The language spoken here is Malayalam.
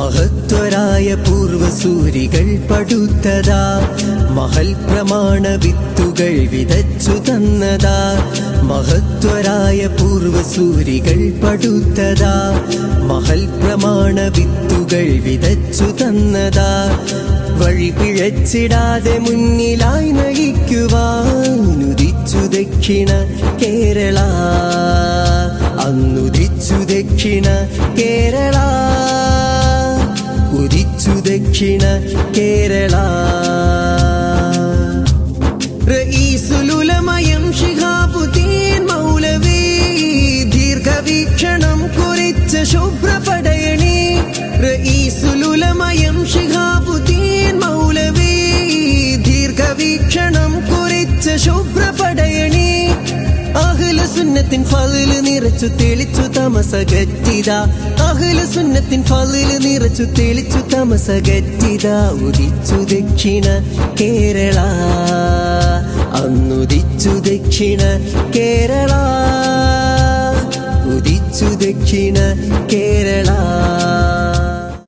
മഹത്വരായ പൂർവസൂരികൾ പടുത്തതാ. മഹൽ പ്രമാണ വിത്തുകൾ വിതച്ചു തന്നതാ. മഹത്വരായ പൂർവസൂരികൾ പടുത്തതാ. മഹൽ പ്രമാണ വിത്തുകൾ വിതച്ചു തന്നതാ. വഴി പിഴച്ചിടാതെ മുന്നിലായി നയിക്കുവാനുദിച്ചു ദക്ഷിണ കേരള. അന്നുദിച്ചു ദക്ഷിണ കേരള. ഉദിച്ചു ദക്ഷിണ കേരള റഈസുലുലമയം ശിഹാബുദ്ദീൻ മൗലവി ദീർഘവീക്ഷണം കുറിച്ച ശുഭ്രപടയണി സുന്നത്തിൻ ഫലിൽ നിറച്ചു തെളിച്ചു തമസ തമസകറ്റിത അഹ്ല സുന്നത്തിൻ ഫലിൽ നിറച്ചു തെളിച്ചു തമസ തമസകറ്റിത ഉദിച്ചു ദക്ഷിണ കേരള അന്നുദിച്ചു ദക്ഷിണ കേരള. ഉദിച്ചു ദക്ഷിണ കേരള.